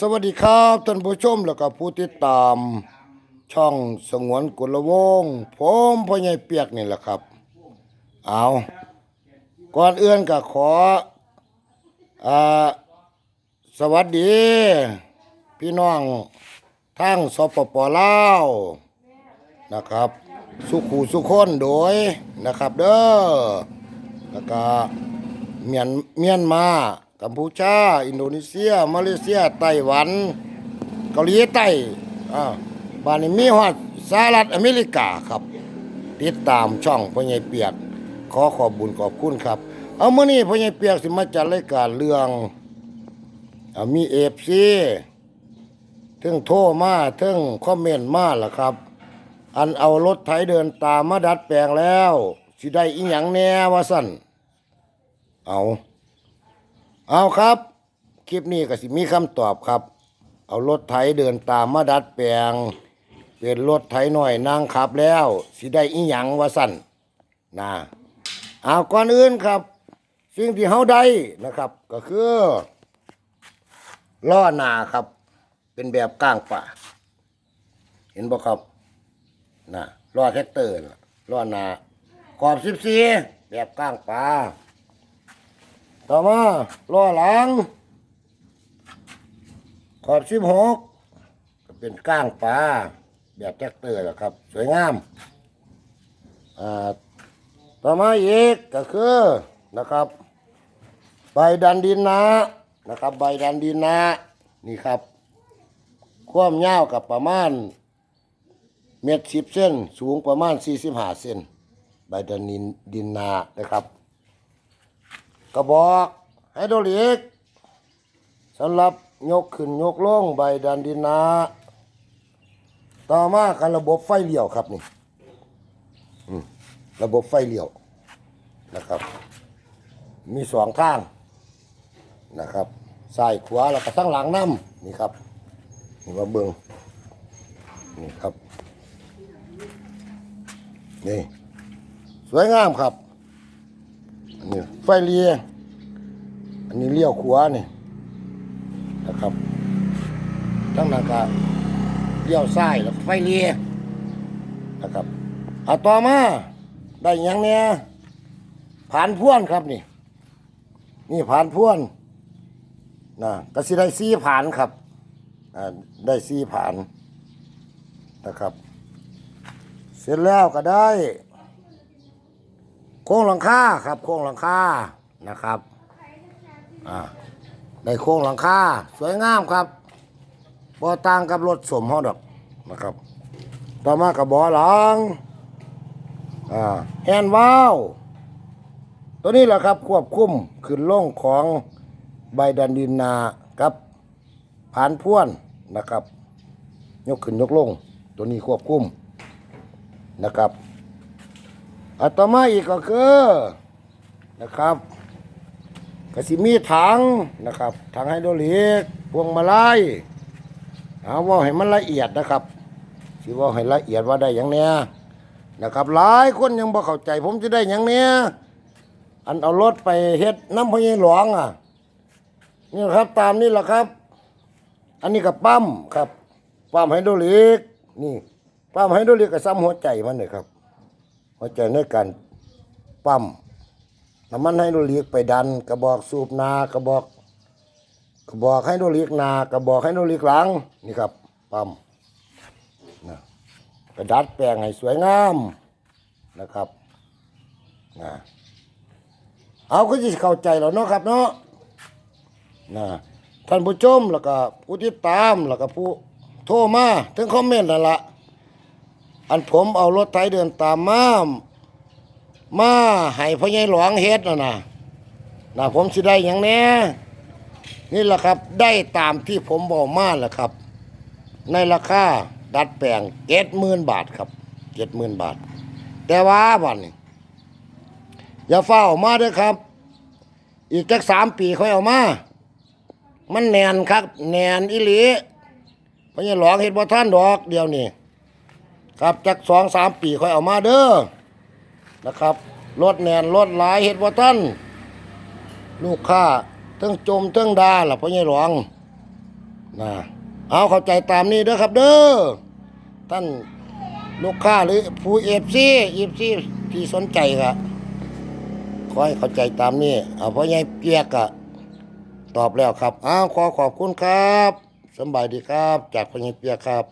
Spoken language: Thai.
สวัสดีครับท่านผู้ชมแล้วก็ผู้ติดตาม ช่องสงวนกุลวงศ์ผมพ่อใหญ่เปียกนี่แหละครับ เอาก่อนเอื่นก็ขออสวัสดี พี่น้องทางสปปลาวนะครับ สุขูสุขคนโดยนะครับเด้อแล้วก็เมียนเมียนมา กัมพูชา อินโดนีเซีย มาเลเซีย ไต้หวัน เกาหลีใต้อ่าบ้านนี้มีฮอดสหรัฐอเมริกาครับ ติดตามช่องพ่อใหญ่เปียก ขอขอบบุญขอบคุณครับ เอามื้อนี้พ่อใหญ่เปียกสิมาจัดรายการเรื่องอ่ามี FC ถึงโทรมาถึงคอมเมนต์มาล่ะครับ อันเอารถไถเดินตามมาดัดแปลงแล้ว สิได้อีหยังแน่ว่าสั่นเอา เอาครับ คลิปนี้ก็สิมีคำตอบครับ เอารถไถเดินตามมาดัดแปลง เป็นรถไถหน่อยนางขับแล้ว สิได้อีหยังว่าสั่นนะเอาก่อนอื่นครับ สิ่งที่เฮาได้นะครับ ก็คือล้อนาครับ เป็นแบบก้างป่า เห็นบ่ครับนะล้อแท็กเตอร์น่อนาขอบ14แบบก้างป่า ต่อมาล้อหลัง ขอบสิบหกก็เป็นก้างปลาแบบแท็กเตอร์แหละครับ สวยงามอ่าต่อมาอีกก็คือนะครับ ใบดันดินนะนะครับ ใบดันดินนะนี่ครับ ความยาวกับประมาณเมตรสิบเส้น สูงประมาณสี่สิบห้าเส้น ใบดันดินดินนานะครับ กระบอกไฮโดรลิกสำหรับยกขึ้นยกลงใบดันดินนาต่อมากันระบบไฟเลี้ยวครับนี่ระบบไฟเลี้ยวนะครับ มีสองทางนะครับซ้ายขวาแล้วก็ทั้งหลังน้ำนี่ครับนี่มาเบิงนี่ครับนี่สวยงามครับ ไฟเลี้ยอันนี้เลี้ยวขวานี่นะครับตั้งนานก็เลี้ยวซ้ายแล้วไฟเลี้ยนะครับเอาต่อมาได้ยังเนี่ยผ่านพ่วนครับนี่ นี่ผ่านพ่วนนะก็สิได้ซีผ่านครับอ่าได้ซีผ่านนะครับ เสร็จแล้วก็ได้ โค้งหลังคาครับ โค้งหลังคานะครับอ่าได้โค้งหลังคาสวยงามครับบ่ต่างกับรถสมฮาดอกนะครับ ต่อมากับบอหลังอ่าแฮนด์วาลวตัวนี้แหละครับควบคุมขึ้นล่งของใบดันดินนากับผานพ่วนนะครับ ยกขึ้นยกลง ตัวนี้ควบคุมนะครับ อัตมาอีกก็คือนะครับกสิมีถังนะครับถังไฮโดรลิกพวงมาลัยเอาว่าให้มันละเอียดนะครับสิว่าให้ละเอียดว่าได้อย่างเนี้ยนะครับหลายคนยังบ่เข้าใจ ผมจะได้อย่างเนี้ยอันเอารถไปเฮ็ดน้ำพญหลวงอะนี่ครับตามนี้แหละครับ อันนี้กับปั๊มครับปั๊มไฮโดรลิกนี่ปั๊มไฮโดรลิกก็ซ้ำหัวใจมันเลยครับ หัวใจในการปั๊มน้ำมันให้โดรลิกไปดัน กระบอกสูบนากระบอก กระบอกให้โดรลิกนากระบอกให้โดรลิกหลังนี่ครับปั๊มนะกระดัดแปลงให้สวยงามนะครับนะเอาก็จะเข้าใจแล้วเนาะครับเนาะนะท่านผู้ชมแล้วก็ผู้ติดตามแล้วก็ผู้โทรมาถึงคอมเมนต์นั่นละ อันผมเอารถไถเดินตามมามาให้พ่อใหญ่หลวงเฮ็ดน่ะนะนะผมสิได้อย่างแน่นี่แหละครับได้ตามที่ผมบอกมาแหละครับ ในราคาดัดแปลงเจ็ดหมื่นบาทครับเจ็ดหมื่นบาท แต่ว่าบัดนี้อย่าเฝ้ามาเด้วยครับ อีกจักสามปีค่อยเอามา มันแนนครับ แนนอิลีพ่อใหญ่หลวงเฮ็ดบ่ท่านดอกเดียวนี่ ครับจากสองสามปีค่อยเอามาเด้อนะครับรถแนนรถหลายเฮ็ดบ่ทันลูกค้าเทั้งจมเทั้งดาล่ะพ่อใหญ่หลวงนะเอาเข้าใจตามนี้เด้อครับเด้อท่านลูกค้าหรือผู้เอฟซีเอฟซีที่สนใจก็ขอให้เข้าใจตามนี้เอาพราะยายเปียกก็ตอบแล้วครับอ้าวขอขอบคุณครับสบายดีครับ จากพ่อใหญายเปียกครับ